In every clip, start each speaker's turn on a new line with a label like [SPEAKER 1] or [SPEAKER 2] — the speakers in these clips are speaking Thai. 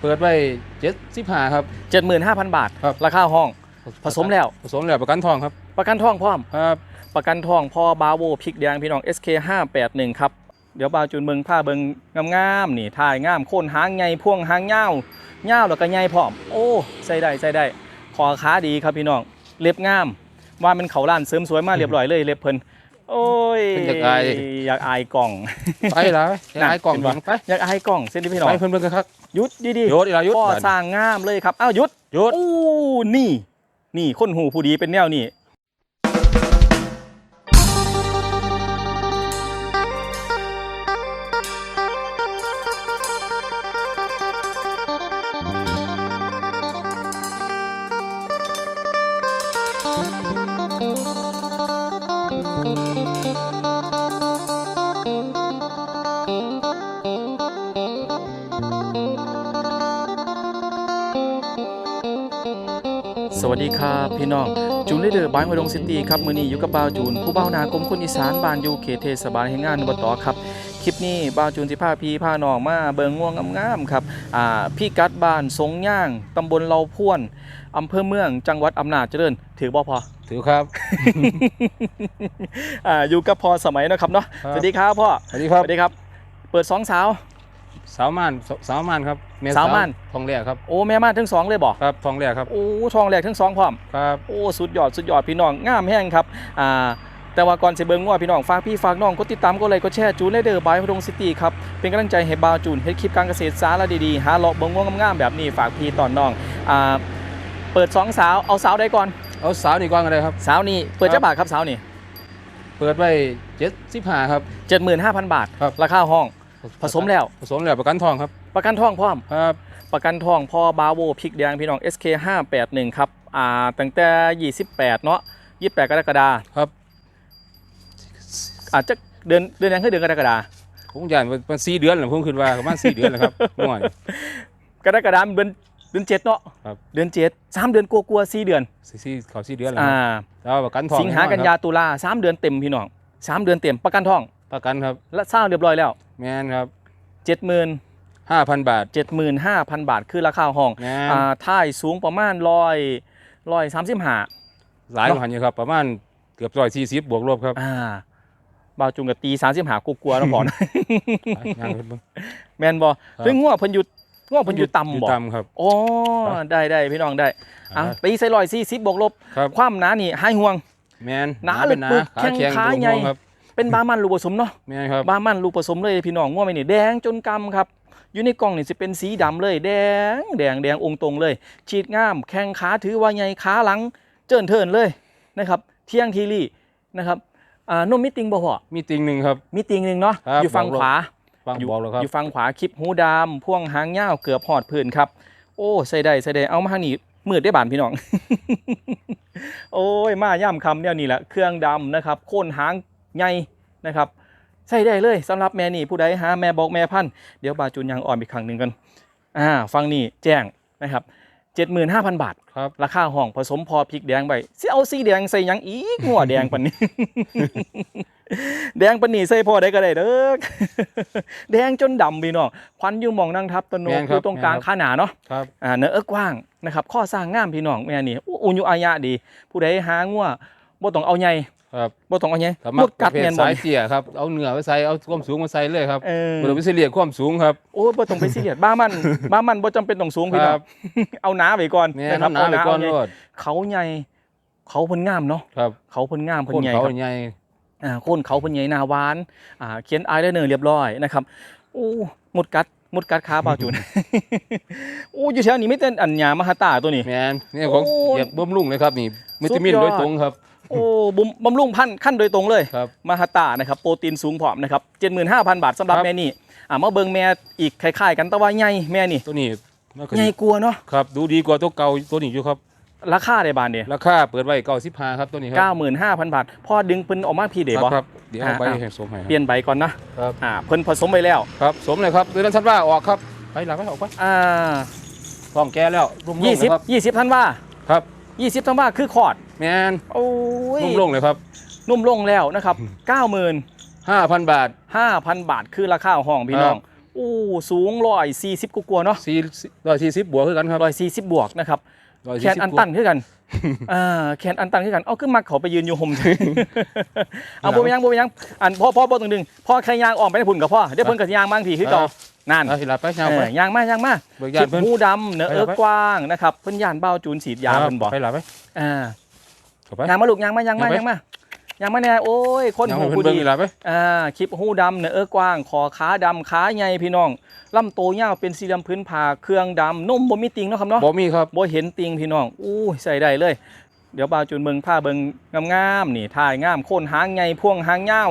[SPEAKER 1] เปิดไว้เจ็ดสิบห้าครับ
[SPEAKER 2] 75,000 บาท
[SPEAKER 1] ครับ
[SPEAKER 2] ราคาห้อง ผสมแล้ว
[SPEAKER 1] ผสมแล้วประกันทองครับ
[SPEAKER 2] ประกันทองพร้อม
[SPEAKER 1] ครับ
[SPEAKER 2] ประกันทองพอบาโวพริกแดงพี่น้อง SK 581ครับ เดี๋ยวบาวจูนเบิงผ้าเบิงงามๆนี่ถ่ายงามโคนหางใหญ่พ่วงหางยาวเงาวแล้วก็ใหญ่พร้อม โอ้ใส่ได้ใส่ได้คอขาดีครับพี่น้องเล็บงาม ว่ามันเขาล้านเสริมสวยมากเรียบร้อยเลยเล็บเพิ่นโอ้ย
[SPEAKER 1] เพิ่นอยากอาย
[SPEAKER 2] อยากอายกล่อง
[SPEAKER 1] ไปแล้ว
[SPEAKER 2] น่ะ
[SPEAKER 1] ไอ้กล่อง
[SPEAKER 2] เห็น
[SPEAKER 1] ห
[SPEAKER 2] ปะ
[SPEAKER 1] ลังไป
[SPEAKER 2] อยากอายกล่องเส้นที่พี่น้อง
[SPEAKER 1] ไปเพิ่นเพิ่นกันครับ
[SPEAKER 2] ห ยุดดี
[SPEAKER 1] โยดอีลายุด
[SPEAKER 2] พ่อ
[SPEAKER 1] บัด
[SPEAKER 2] สร้างงามเลยครับอ้าวหยุด
[SPEAKER 1] หยุด
[SPEAKER 2] โอ้นี่ นี่คนหูผู้ดีเป็นแนวนี่ สวัสดีครับพี่น้อง จูนเลเดอร์บ้านหัวดงซิตี้ครับ มือนี้อยู่กับบ่าวจูน ผู้บ่าวนากรมคนอีสานบ้านอยู่เขตเทศบาลแห่งงานอบตครับ คลิปนี้บ่าวจูนสิพาพี่พาน้องมาเบิงง่วงงามๆครับอ่าพี่กัดบ้านสงย่างตำบลเลาพ่วนอำเภอเมืองจังหวัดอำนาจเจริญ ถือบ่พอ
[SPEAKER 1] ถือครับ
[SPEAKER 2] อ่าอยู่กับพอสมัยนะครับเนาะ
[SPEAKER 1] ครับ
[SPEAKER 2] สวัสดีครับพ่อ
[SPEAKER 1] สวัสดีครับ
[SPEAKER 2] สวัสดีครับ เปิดสองสาว
[SPEAKER 1] สาวม่านสสาวม่านครับแสา
[SPEAKER 2] วม่าน
[SPEAKER 1] ทองแรกครับ
[SPEAKER 2] โอ้แม่มาทั้งสองเลยบ่
[SPEAKER 1] ครับทองแรกครับ
[SPEAKER 2] โอ้ทองแหลกทั้งสองพร้อม
[SPEAKER 1] ครับ
[SPEAKER 2] โอ้สุดยอดสุดยอดพี่น้องงามแห้งครับอ่าแต่ว่าก่อนสิเบิ่งว่าพี่น้องฝากพี่ฝากน้องกดติดตามกดไลค์กดแชร์จูนเลเดอร์บายพดงซิตี้ครับเป็นกำลังใจให้บาวจูนเฮ็ดคลิปการเกษตรสาระดีๆหาเลาะเบิ่งง่วงงามๆแบบนี้ฝากพี่ตอนน้องอ่าเปิดสองสาวเอาสาวใดก่อน
[SPEAKER 1] เอาสาวนี่ก่อนกันเลยครับ
[SPEAKER 2] สาวนี่เปิด
[SPEAKER 1] ครับ
[SPEAKER 2] เจ้าบาทครับสาวนี่
[SPEAKER 1] เปิดไว้เจ็ดสิบห้าครับ
[SPEAKER 2] 75,000 บาท
[SPEAKER 1] ครับ
[SPEAKER 2] ราคาห้อง ผสมแล้ว
[SPEAKER 1] ผสมแล้วประกันทองครับ
[SPEAKER 2] ประกันทองพร้อม
[SPEAKER 1] ครับ
[SPEAKER 2] ประกันทองพอบาโวพริกแดงพี่น้อง SK 581ครับอ่าตั้งแต่ 28 เนาะ28 กรกฎาคม
[SPEAKER 1] ครับ
[SPEAKER 2] อาจจะเดือนเดือนนั้นคือเดือนกรกฎาคม
[SPEAKER 1] ผมอยากมันสี่เดือนแหละผมคิดว่าประมาณสี่เดือนแหละครับม่วน
[SPEAKER 2] กรกฎาคมเดือนเดือนเจ็ดเนาะ
[SPEAKER 1] ครับ
[SPEAKER 2] เดือนเจ็ดสามเดือนกลัวๆสี่เดือน
[SPEAKER 1] สี่สี่เขาสี่เดือนแล้ว
[SPEAKER 2] อ่า
[SPEAKER 1] แล้วประกันทอง
[SPEAKER 2] สิงหากันยาตุลาสามเดือนเต็มพี่น้องสามเดือนเต็มประกันทอง
[SPEAKER 1] ประกันครับ
[SPEAKER 2] และสร้างเรียบร้อยแล้ว
[SPEAKER 1] แมนครับ
[SPEAKER 2] เจ็ดหมื่น
[SPEAKER 1] ห้าพันบาท
[SPEAKER 2] เจ็ดหมื่นห้าพันบาทคือราคาห้อง
[SPEAKER 1] แมน
[SPEAKER 2] อ่าท่ายสูงประมาณร้อยร้อยสามสิบห้า
[SPEAKER 1] หลายหันอยู่ครับ ประมาณเกือบร้อยสี่สิบบวกลบครับ
[SPEAKER 2] อ่าบาวจุงกับตีสามสิบห้ากลัวๆแล้วพอนะ
[SPEAKER 1] ไปย่างขึ้นเบิ่ง
[SPEAKER 2] แมนบอ
[SPEAKER 1] ครับ
[SPEAKER 2] เพิ่งง่วงเพิ่นหยุดง่วงเพิ่นหยุดต่ำ
[SPEAKER 1] อยู่
[SPEAKER 2] บ่
[SPEAKER 1] ต่ำครับ
[SPEAKER 2] โอ้
[SPEAKER 1] ครับ
[SPEAKER 2] ได้ได้พี่น้องได้อะตีใส่ร้อยสี่สิบบวกลบ
[SPEAKER 1] ครับ
[SPEAKER 2] ความหนานี่ให้ห่วง
[SPEAKER 1] แมน
[SPEAKER 2] หนา
[SPEAKER 1] เป็นหนา
[SPEAKER 2] ลึกๆ
[SPEAKER 1] ขาแข็ง
[SPEAKER 2] แข้งขา
[SPEAKER 1] ดู
[SPEAKER 2] ใหญ่
[SPEAKER 1] ม่วงครับ
[SPEAKER 2] เป็นบามันลูกผสมเนาะ
[SPEAKER 1] แมนครับ
[SPEAKER 2] บามันลูกผสมเลยพี่น้องง่วงไปนี่แดงจนกำครับอยู่ในกล่องนี่จะเป็นสีดำเลยแดงแดงแดงองค์ตรงเลย ฉีดงาม แข้งขาถือว่าใหญ่ขาหลัง เจินเทินเลยนะครับเที่ยงทีรี่นะครับอ่านมมิติงบ่พอ
[SPEAKER 1] มีติงหนึ่งครับ
[SPEAKER 2] มีติงหนึ่งเนาะ
[SPEAKER 1] ครับ
[SPEAKER 2] อยู่ฝั่ง
[SPEAKER 1] บอกเลย
[SPEAKER 2] ขวา
[SPEAKER 1] ฟัง
[SPEAKER 2] อยู่
[SPEAKER 1] บอกแล้วครับ
[SPEAKER 2] อยู่ฝั่งขวาคลิปหูดำพ่วงหางยาวเกือบหอดพื้นครับ โอ้ใส่ได้ใส่ได้เอามาทางนี้มืดได้บานพี่น้อง โอ้ยมาย่ำคำเนี่ยนี่แหละเครื่องดำนะครับโค่นหาง ใหญ่นะครับใส่ได้เลยสำหรับแม่นี่ผู้ใดหาแม่บอกแม่พันธุ์เดี๋ยวบาจูนยางอ่อนอีกครั้งหนึ่งกันอ่าฟังนี่แจ้งนะครับ75,000บาท
[SPEAKER 1] ครับ
[SPEAKER 2] ราคาห้องผสมพอพริกแดงไปสิเอาสีแดงใส่หยังอีกหัวแดงปันนี้ แดงปันนี้ใส่พอได้ก็ได้เด้อแดงจนดำพี่น้องควันอยู่หมองนั่งทับตะโน
[SPEAKER 1] แม่
[SPEAKER 2] ก
[SPEAKER 1] น
[SPEAKER 2] อ
[SPEAKER 1] ครับ
[SPEAKER 2] ยู่ตรงกลาง
[SPEAKER 1] แม่นครับ
[SPEAKER 2] ขาหนาเนาะ
[SPEAKER 1] ครับ
[SPEAKER 2] อ่าเนื้อเอิกกว้างนะครับข้อสร้างงามพี่น้องแม่นี่อู้อุญุอายะดี ผู้ใดหางัวบ่ต้องเอาใหญ่
[SPEAKER 1] ครับ
[SPEAKER 2] บ่ต้องเอาใหญ่
[SPEAKER 1] สา
[SPEAKER 2] ห
[SPEAKER 1] มามรถ
[SPEAKER 2] ด
[SPEAKER 1] ป
[SPEAKER 2] กั
[SPEAKER 1] ระ
[SPEAKER 2] ด
[SPEAKER 1] เภท
[SPEAKER 2] แม่นบ่
[SPEAKER 1] สายเตี่ยครับเอาเนื้อไปใส่เอาความสูงมาใส่เลยครับ
[SPEAKER 2] เออ
[SPEAKER 1] บ่ต้องไปเสียความสูงครับ
[SPEAKER 2] โอ้บ่ต้องไปซีเรียสบ้ามันบ้ามันบ่จำเป็นต้องสูงพี่น้อ
[SPEAKER 1] ครั
[SPEAKER 2] ง
[SPEAKER 1] บ
[SPEAKER 2] เอาหนาไว้ก่อน
[SPEAKER 1] แม่
[SPEAKER 2] นะครับ
[SPEAKER 1] น้ำหนาไปก่อน
[SPEAKER 2] เาห
[SPEAKER 1] โล
[SPEAKER 2] ใหญ่
[SPEAKER 1] ด
[SPEAKER 2] เขาใหญ่เขาเพิ่นงามเนาะ
[SPEAKER 1] ครับ
[SPEAKER 2] เขาเพิ่นงาม
[SPEAKER 1] ค
[SPEAKER 2] เพิ่น
[SPEAKER 1] น
[SPEAKER 2] ใหญ่
[SPEAKER 1] เขา
[SPEAKER 2] ครับ
[SPEAKER 1] ใหญ่
[SPEAKER 2] อ่าโคนเขาเป็นใหญ่หนาหวานอ่าเขียนอายไลเนอร์เรียบร้อยนะครับอู้หมดกัดหมดกัดขาบ่าวจูนอู้อยู่แถวนี้ไม่เต้นอัญญามหาตาตัวนี้
[SPEAKER 1] แมนนี่ของ
[SPEAKER 2] โอ้
[SPEAKER 1] เหยียบบำรุงเลยครับนี่วิตามิน
[SPEAKER 2] สุดยอด
[SPEAKER 1] โดยตรงครับ
[SPEAKER 2] โอ้บุมบำรุงพันธุ์ขั้นโดยตรงเลย
[SPEAKER 1] ครับ
[SPEAKER 2] มหาตานะครับโปรตีนสูงผอมนะครับ75,000บาทสำหรับ
[SPEAKER 1] ครับ
[SPEAKER 2] แม่นี่อ่ามาเบิ่งแม่อีกคล้ายๆกันแต่ว่าใหญ่แม่นี่
[SPEAKER 1] ตัวนี้มันก็
[SPEAKER 2] ใหญ่กลัวาเนาะ
[SPEAKER 1] ครับ ดูดีกว่าตัวเก่าตัวนี้อยู่ครับ
[SPEAKER 2] ราคาได้บานเดีย
[SPEAKER 1] ราคาเปิดไว้เก้าสิบห้าครับตัวนี้ครั
[SPEAKER 2] 95,000บาทพอดึงเพิ่นออกมาพี่เด
[SPEAKER 1] ค
[SPEAKER 2] บ่
[SPEAKER 1] รับครับเดี๋ยวเอาไป
[SPEAKER 2] อ่า
[SPEAKER 1] ให้สมให้ครับ
[SPEAKER 2] เปลี่ยนใบก่อนนะครับ อ่าเพิ่นผสมไปแล้ว
[SPEAKER 1] ครับสมเลยครับเดือนธันวาออกครับไปหลังไปออกไป
[SPEAKER 2] อ่า
[SPEAKER 1] พร้อมแก่แล้วรุ่มลงเลยครับ
[SPEAKER 2] 20 20ท่านว่า
[SPEAKER 1] ครับ
[SPEAKER 2] 20ท่านว่าคือคอร์ด
[SPEAKER 1] แมน
[SPEAKER 2] โอ้ย
[SPEAKER 1] รุ่มลงเลยครับ
[SPEAKER 2] นุ่มลงแล้วนะครับ 95,000
[SPEAKER 1] ห้าพันบาท
[SPEAKER 2] บาทคือราคาห้องพี่น้อง
[SPEAKER 1] ครับ
[SPEAKER 2] อู้สูงร้อยสี่สิบกว่าๆเนาะ
[SPEAKER 1] สี่ร้อยสี่สิบบวกคือกันครับ
[SPEAKER 2] ร้อยสี่สิบบวกนะครับ
[SPEAKER 1] ร้อย
[SPEAKER 2] แข
[SPEAKER 1] สี่
[SPEAKER 2] น
[SPEAKER 1] สิบ
[SPEAKER 2] อัน
[SPEAKER 1] บว
[SPEAKER 2] ตั
[SPEAKER 1] ก
[SPEAKER 2] นคือกันอ่าแขนอันตันคือกันเอาขึ้นมาเขาไปยืนอยู่ห่มเอาบ่ไปยังบ่ไปยังอันพ่อพ่อบ่ตรงนึงพ่อใครยางออกไปในพุ่นกับพ่อเดี๋ยวเพิ่นก็สิยางบางทีคือเก่า นั่น
[SPEAKER 1] เอาทีละไปเช้า
[SPEAKER 2] เอ
[SPEAKER 1] ไป
[SPEAKER 2] อยางมายางมา
[SPEAKER 1] เบิก
[SPEAKER 2] ค
[SPEAKER 1] ยา
[SPEAKER 2] ลิ
[SPEAKER 1] น
[SPEAKER 2] ป
[SPEAKER 1] เพิ่น
[SPEAKER 2] หูดำเนื้อ
[SPEAKER 1] ไป
[SPEAKER 2] เอ
[SPEAKER 1] แล้
[SPEAKER 2] อ
[SPEAKER 1] วไป
[SPEAKER 2] กว้างนะครับเพิ่นย่านเบ้าจูนสีดยาเพิ่นบอก
[SPEAKER 1] ไปหลับไป
[SPEAKER 2] อ่า
[SPEAKER 1] เข้าไป
[SPEAKER 2] ยางมาลูกยางมายางมา
[SPEAKER 1] เอาไป
[SPEAKER 2] ยางมายางมาแน่โอ้ยคน
[SPEAKER 1] ยัง
[SPEAKER 2] หู
[SPEAKER 1] ให้เพิ่
[SPEAKER 2] ผู้
[SPEAKER 1] นเบิ่ง
[SPEAKER 2] ดี
[SPEAKER 1] อีหลับไป
[SPEAKER 2] อ่าคลิปหูดำเนื้อเออกว้างคอขาดำขาใหญ่พี่น้องลำโตวยาวเป็นสีดำพื้นผ่าเครื่องดำนุ่มบ่มีติงเนาะครับเนาะ
[SPEAKER 1] บ่มีครับ
[SPEAKER 2] บ่เห็นติงพี่น้องอู้ยใส่ได้เลย เดี๋ยวบ่าวจูนเบิงผ้าเบิงงามๆนี่ถ่ายงามโคนหางใหญ่พ่วงหางยาว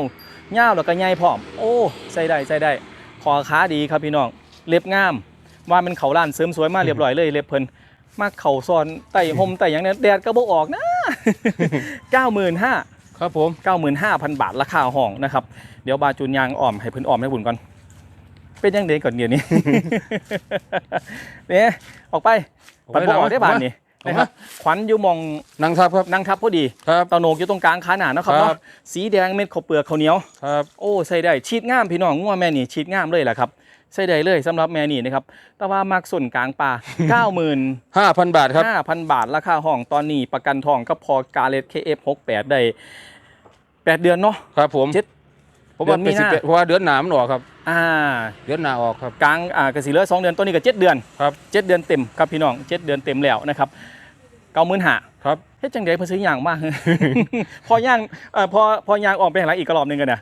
[SPEAKER 2] ยาวแล้วก็ใหญ่พร้อม โอ้ใส่ได้ใส่ได้ค อขาดีครับพี่น้องเล็บงาม ว่ามันเขาล้านเสริมสวยมาเรียบร้อยเลยเล็บเพิ่นมาเข่าซอนไต่ห่มไต่หยังเนี่ยแดดก็บ่ออกนะ95,000
[SPEAKER 1] ครับผม
[SPEAKER 2] 95,000บาทราคาห้องนะครับ เดี๋ยวบาวจูนยางอ้อมให้เพิ่นอ้อมให้บุญก่อนเป็นยังไงก่อนเดี๋ยวนี้เนี่ยออกไปปัดบ่ออกได้บานนี่
[SPEAKER 1] ออก
[SPEAKER 2] นะ
[SPEAKER 1] มา
[SPEAKER 2] ครับขวัญอยู่หมอง
[SPEAKER 1] นั่งทับครับ
[SPEAKER 2] นั่งทับพอดี
[SPEAKER 1] ครับ
[SPEAKER 2] ตาโหนกอยู่ตรงกลางขาหนาเนาะครับ
[SPEAKER 1] ครับ
[SPEAKER 2] เนาะสีแดงเม็ดข้าวเปลือกข้าวเหนียว
[SPEAKER 1] ครับ
[SPEAKER 2] โอ้ใส่ได้ชีดงามพี่น้องงัวแม่นี่ชีดงามเลยแหละครับใส่ได้เลยสำหรับแม่นี่นะครับแต่ว่ามักส่วนกลางป่า95,000
[SPEAKER 1] ห้าพันบาทครับ
[SPEAKER 2] บาทราคาห้องตอนนี้ประกันทองก็พอกาเลต KF68 ได้ 8 เดือนเนาะ
[SPEAKER 1] ครับผม
[SPEAKER 2] เจ็ด
[SPEAKER 1] ผมว่า
[SPEAKER 2] เดือนมี
[SPEAKER 1] เป็นสิบ
[SPEAKER 2] นา
[SPEAKER 1] เอ็ดเพราะว่าเดือนหนามนออกครับ
[SPEAKER 2] อ่า
[SPEAKER 1] เดือนหนาออกครับ
[SPEAKER 2] กลางอ่ากสิเหลือ2เดือนตัวนี้ก็7เดือน
[SPEAKER 1] ครับ
[SPEAKER 2] 7เดือนเต็มครับพี่น้อง7เดือนเต็มแล้วนะครับ95,000
[SPEAKER 1] ครับ
[SPEAKER 2] เฮ็ดจังได๋เพิ่นซื้อย่างมาก พอย่างเอ่อพอพอย่างออกไปข้างหลังอีกกรอบหนึงกันน่ะ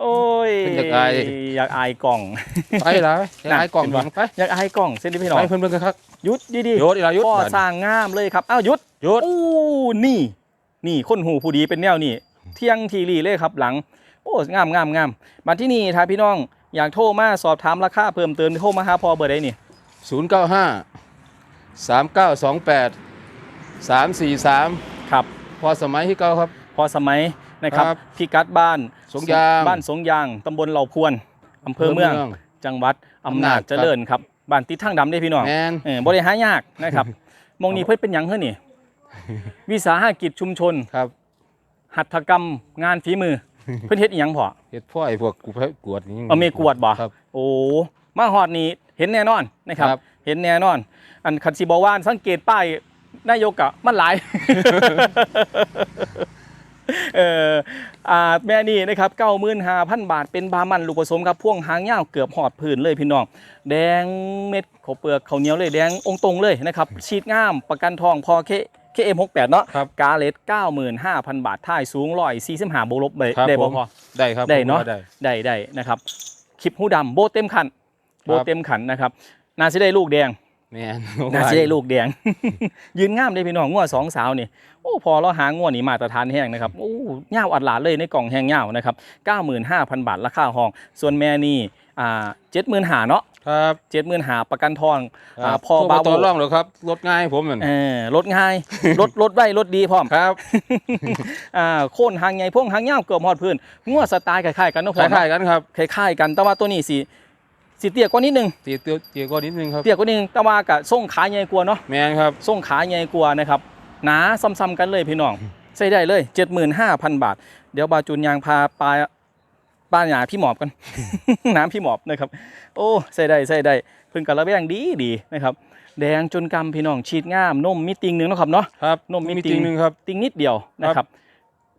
[SPEAKER 2] โอ้ย
[SPEAKER 1] เป็นอยากอาย
[SPEAKER 2] อยากอายกล่อง
[SPEAKER 1] ไปแล้วอย่า
[SPEAKER 2] นั่น
[SPEAKER 1] ให้กล่อง
[SPEAKER 2] เห็น
[SPEAKER 1] ห
[SPEAKER 2] ปะ
[SPEAKER 1] วังไป
[SPEAKER 2] อยากอายกล่องเส้นนี้พี่น้อง
[SPEAKER 1] ไปเพิ่นเบิ่งกันครับ
[SPEAKER 2] หยุดดี
[SPEAKER 1] โยดอีหลาหยุด
[SPEAKER 2] พ่อ
[SPEAKER 1] บัด
[SPEAKER 2] สร้างงามเลยครับอ้าวหยุด
[SPEAKER 1] หยุด
[SPEAKER 2] อู้นี่ นี่คนหูผู้ดีเป็นแนวนี่เที่ยงทีรีเลยครับหลังโอ้งามงามงามมาที่นี่ถ้าพี่น้องอยากโทรมาสอบถามราคาเพิ่มเติมโทรมาหาพอเบอร์ใดนี่
[SPEAKER 1] ศูนย์เก้าห้าสามเก้าสองแปดสามสี่สาม
[SPEAKER 2] ครับ
[SPEAKER 1] พอสมัยที่เก้าครับ
[SPEAKER 2] พอสมัยนะครับ
[SPEAKER 1] ครับ
[SPEAKER 2] พิกัดบ้าน
[SPEAKER 1] สงยาง
[SPEAKER 2] บ้านสงยางตำบลเหล่าพวนอำเภอเมือง จังหวัดอำนาจ
[SPEAKER 1] อำนาจ
[SPEAKER 2] เจริญครับบ้านติดทางดำได้พี่น้อง
[SPEAKER 1] แมน
[SPEAKER 2] เออบริหารยากนะครับ มองนี้เพิ่นเป็นหยังเฮ้อนี่ วิสาหกิจชุมชน
[SPEAKER 1] ครับ
[SPEAKER 2] หัตถกรรมงานฝีมือ เพิ่นเฮ็ดอีหยังพอ
[SPEAKER 1] เฮ็ดพ่อไอ้พวกกูไปกวดนี่
[SPEAKER 2] เอาเมกวดบ่
[SPEAKER 1] ครับ
[SPEAKER 2] โอ้มาฮอดนี้เห็นแน่นอนนะครับ
[SPEAKER 1] ครับ
[SPEAKER 2] เห็นแน่นอน อันคันสิบอกว่าสังเกตป้ายนายกอะมันหลาย เอออ่าแม่นี่นะครับเก้าหมื่นห้าพันบาทเป็นบามันลูกผสมครับพ่วงหางยาวเกือบหอดพื้นเลยพี่น้อง แดงเม็ดข้าวเปลือกข้าวเหนียวเลยแดงองค์ตรงเลยนะครับ ชีดงามประกันทองพอเค เคเอ็มหกแปดเนาะ
[SPEAKER 1] ครับ
[SPEAKER 2] กาเลตเก้าหมื่นห้าพันบาทท่ายสูงร้อยสี่สิบห้าบวกลบได้
[SPEAKER 1] ครับ
[SPEAKER 2] ได้
[SPEAKER 1] ผ
[SPEAKER 2] บ่
[SPEAKER 1] ม
[SPEAKER 2] พอ
[SPEAKER 1] ได้ครับ
[SPEAKER 2] ได้เนาะ
[SPEAKER 1] ผมว่ได้
[SPEAKER 2] ได้ได้นะครับคลิปหูดำโบเต็มขันโบ
[SPEAKER 1] ครับ
[SPEAKER 2] เต็มขันนะครับนาสิได้ลูกแดง
[SPEAKER 1] แมน
[SPEAKER 2] นาสิได้ลูกแดง ยืนงามเลยพี่น้องงัวสองสาวนี่โอ้พอเราหางัวนี่มาตรฐานแห้งนะครับโอ้เง่าวอัดหลานเลยในกล่องแห้งเง่าวนะครับ95,000 บาทราคาห้อง ส่วนแม่นี่ อ่า75,000หาเนาะ
[SPEAKER 1] ครับ
[SPEAKER 2] 75,000ประกันทอง
[SPEAKER 1] ครั
[SPEAKER 2] อ่า
[SPEAKER 1] บ
[SPEAKER 2] พอ
[SPEAKER 1] โทร
[SPEAKER 2] บา
[SPEAKER 1] มา
[SPEAKER 2] โบ
[SPEAKER 1] ต่อรองเหรอครับลดง่ายผมนั่น
[SPEAKER 2] เออรถง่ายรถรถไว้รถดีพร้อม
[SPEAKER 1] ครับ
[SPEAKER 2] อ่าโค่นหางใหญ่พ่วงหางยาวเกือบหอดพื้นงัวสไตล์คล้ายๆกันเนาะ
[SPEAKER 1] ค
[SPEAKER 2] พ่อเนาะ
[SPEAKER 1] ล้ายๆกันครับ
[SPEAKER 2] คล้ายๆกันแต่ว่าตัวนี้สิสิเตี้ยกว่านิดนึง
[SPEAKER 1] ตีเตียวเตียวก็นิดนึงครับ
[SPEAKER 2] เตี้ยกว่านิดนึงแต่ว่ากับส่งขาใหญ่กว่าเนาะ
[SPEAKER 1] แมนครับ
[SPEAKER 2] ส่งขาใหญ่กว่านะครับหนาซ้ำๆกันเลยพี่น้องใส่ได้เลย 75,000 บาท เดี๋ยวบาจูนยางพาปลา ป้าหยาพี่หมอบกัน น้ำพี่หมอบนะครับ โอ้ใส่ได้ใส่ได้เพิ่งกระแวงดีดีนะครับ แดงจนกำพี่น้องชีดงามนมมีติงหนึ่งเนาะครับเนาะ
[SPEAKER 1] ครับ
[SPEAKER 2] นมมี
[SPEAKER 1] มี
[SPEAKER 2] ติ่
[SPEAKER 1] ติ
[SPEAKER 2] ง
[SPEAKER 1] งหนึ่งครับ
[SPEAKER 2] ติงนิดเดียวนะครับ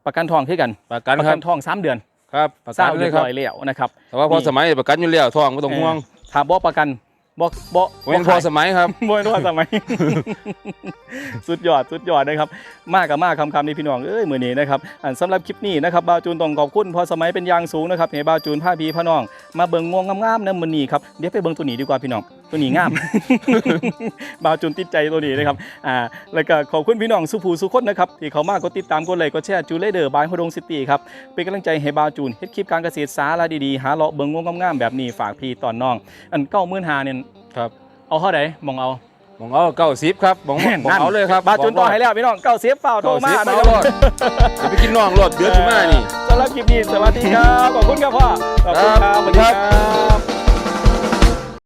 [SPEAKER 2] ประกันทองคือกัน
[SPEAKER 1] ประกัน
[SPEAKER 2] ประ
[SPEAKER 1] ครั
[SPEAKER 2] กับนทองสามเดือน
[SPEAKER 1] ครับประ
[SPEAKER 2] เศร้า
[SPEAKER 1] กันเล
[SPEAKER 2] เรีย
[SPEAKER 1] ย
[SPEAKER 2] บ
[SPEAKER 1] ครับ
[SPEAKER 2] ร้อยแล้วนะครับ
[SPEAKER 1] แต่ว่าพอ
[SPEAKER 2] นี่
[SPEAKER 1] สมัยประกันอยู่แล้วทองไม่ต้องห่วง
[SPEAKER 2] ถ้าบ่ประกัน บ่บ่
[SPEAKER 1] เว้นพอสมัยครับ
[SPEAKER 2] บ่นว่าสมัย สุดยอดสุดยอดนะครับ มากกับมากคำคำนี้พี่น้องเอ้ยมือนี้นะครับอันสำหรับคลิปนี้นะครับบาวจูนต้องขอบคุณพอสมัยเป็นอยางสูงนะครับเห็นบาวจูนผ้าพีพระน้อง มาเบิ่งงวงงามๆนะมือนี้ครับเดี๋ยวไปเบิ่งตัวนี้ดีกว่าพี่น้อง ตัวนี้งาม บาวจูนติดใจตัวนี้นะครับอ่าแล้วก็ขอบคุณพี่น้องสุภูสุคนนะครับที่เขามากดติดตามกดไลค์กดแชร์จูเลเดอร์บายฮดงซิตี้ครับเป็นกำลังใจให้บาวจูนเฮ็ดคลิปการเกษตรสาระดีๆหาเลาะเบิ่งงวงงามๆแบบนี้ฝากพี่ตอนน้อง อันเก้าหมื่นหาเนี่ย
[SPEAKER 1] ครับ
[SPEAKER 2] เอาเท่าไหร่มองเอา
[SPEAKER 1] ผมเอาเก้าสิบครับผมผมเอาเลยครับ
[SPEAKER 2] บาจุนต่อให้แล้วพี่น้องเก้าเสียเปล่าโทร
[SPEAKER 1] เก้า
[SPEAKER 2] มา
[SPEAKER 1] สิบ
[SPEAKER 2] นะ
[SPEAKER 1] เอา
[SPEAKER 2] ค
[SPEAKER 1] ร
[SPEAKER 2] รั
[SPEAKER 1] ถจะไปกินน่องรถเดือดขึ้นมานี่
[SPEAKER 2] สำหรับคลิปนี้สวัสดีครับขอบคุณครับพ่อขอบคุณครับ
[SPEAKER 1] ครับ
[SPEAKER 2] สวัสดีครับ